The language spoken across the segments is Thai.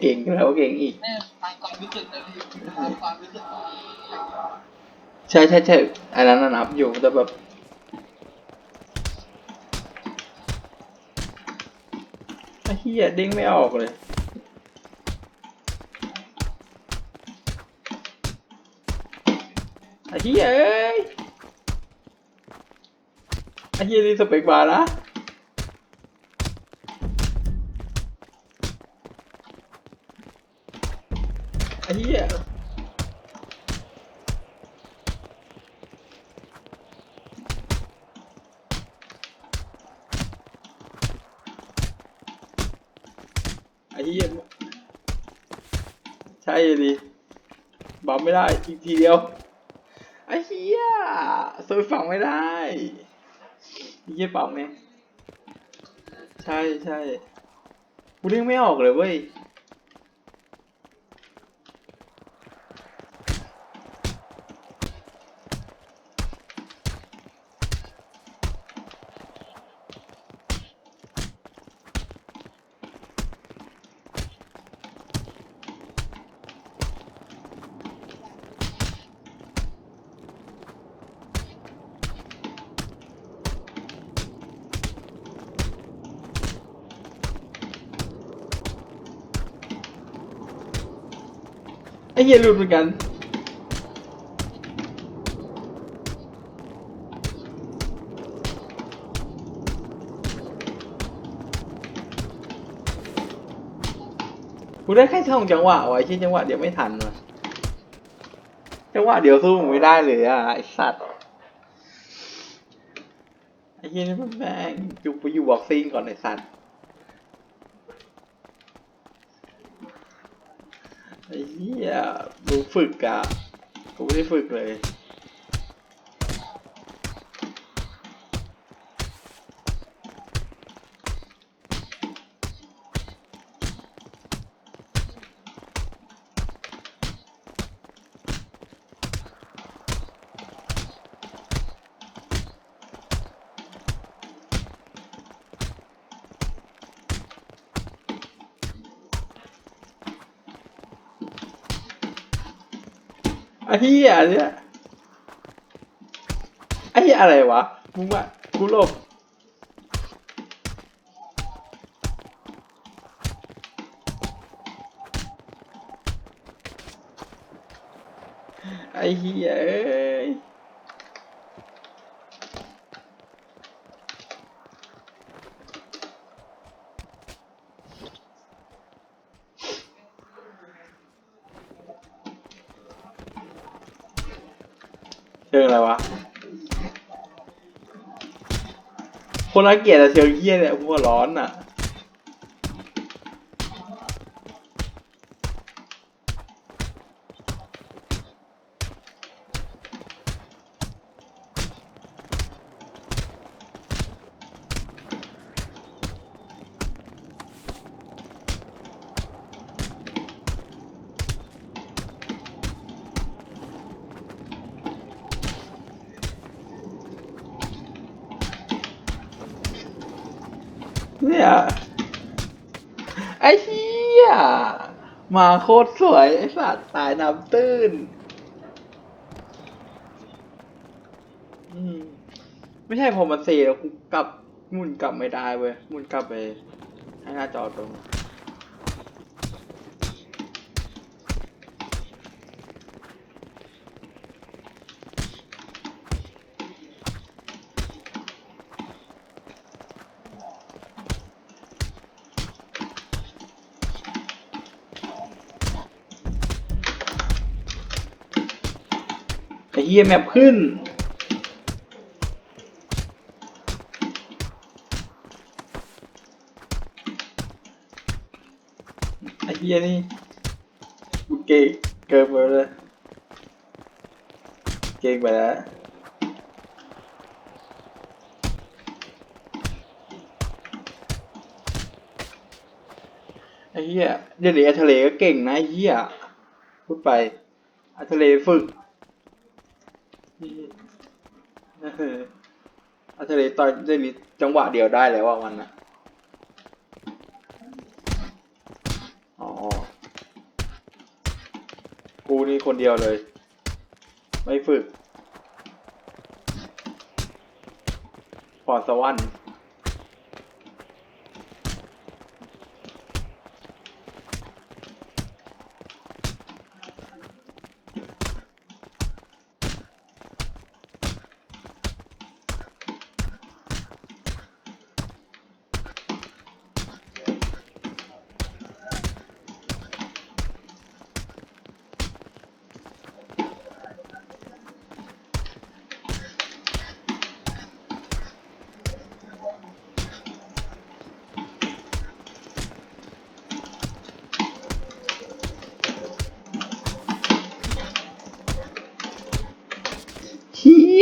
เก่งแล้วเก่งอีก แม่ตามความรู้สึกนะพี่ตามความรู้สึกใช่ใช่ใช่อันนั้นน่ะนับอยู่แต่แบบไอ้เหี้ยเด้งไม่ออกเลยไอ้เหี้ยเอ้ยไอ้เหี้ยนี่สเปกบาร์นะ เหี้ยใช่ดิบัมไม่ได้อีกทีเดียวไอ้เหี้ยสวยฝั่งไม่ได้เหี้ยปั๊มไงใช่ใช่กูเรียกไม่ออกเลยเว้ย เหี้ยหลุดเหมือนกัน กูได้แค่ช่องจังหวะไว้ที่จังหวะเดียวไม่ทันว่ะจังหวะเดียวสู้มึงไม่ได้เลยอะไอสัตว์ไอ้เหี้ยนี่มันแม่งจุกไปอยู่บ็อกซิ่งก่อนไอสัตว์ ไอ้เหี้ยมึงฝึกอะกูไม่ได้ฝึกเลย อ้เหี้ยเนี่ยไอ้เหี้ยอะไรวะมึงว่ากูหลบไอ้เหี้ยเอ้ย เชื่อะไรวะคนละเกียรติอะเชิงเยี่ยเนี่ยหัวร้อนอะ เนี่ย ไอ้เหี้ยมาโคตรสวย ไอ้สัตว์ตายน้ำตื้นอืมไม่ใช่พอมันเซแล้วกูกลับหมุนกลับไม่ได้เว้ยหมุนกลับไปให้หน้าจอตรง เหี้ยแมปขึ้น ไอ้เหี้ยนี่กูเก่งเกินไปเลยเก่งไปแล้วไอ้เหี้ยเดี๋ยวนี้อ้ทะเลก็เก่งนะไอ้เหี้ยพูดไปอ้ทะเลฝึก ที่อาเทเลต่อยได้มีจังหวะเดียวได้แล้วว่ามันนะอ๋อ กูนี่คนเดียวเลย ไม่ฝึกพรสวรรค์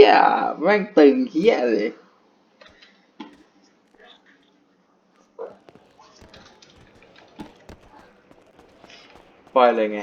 ยแม่งตึงเฮียเลยปล่อยเลยไง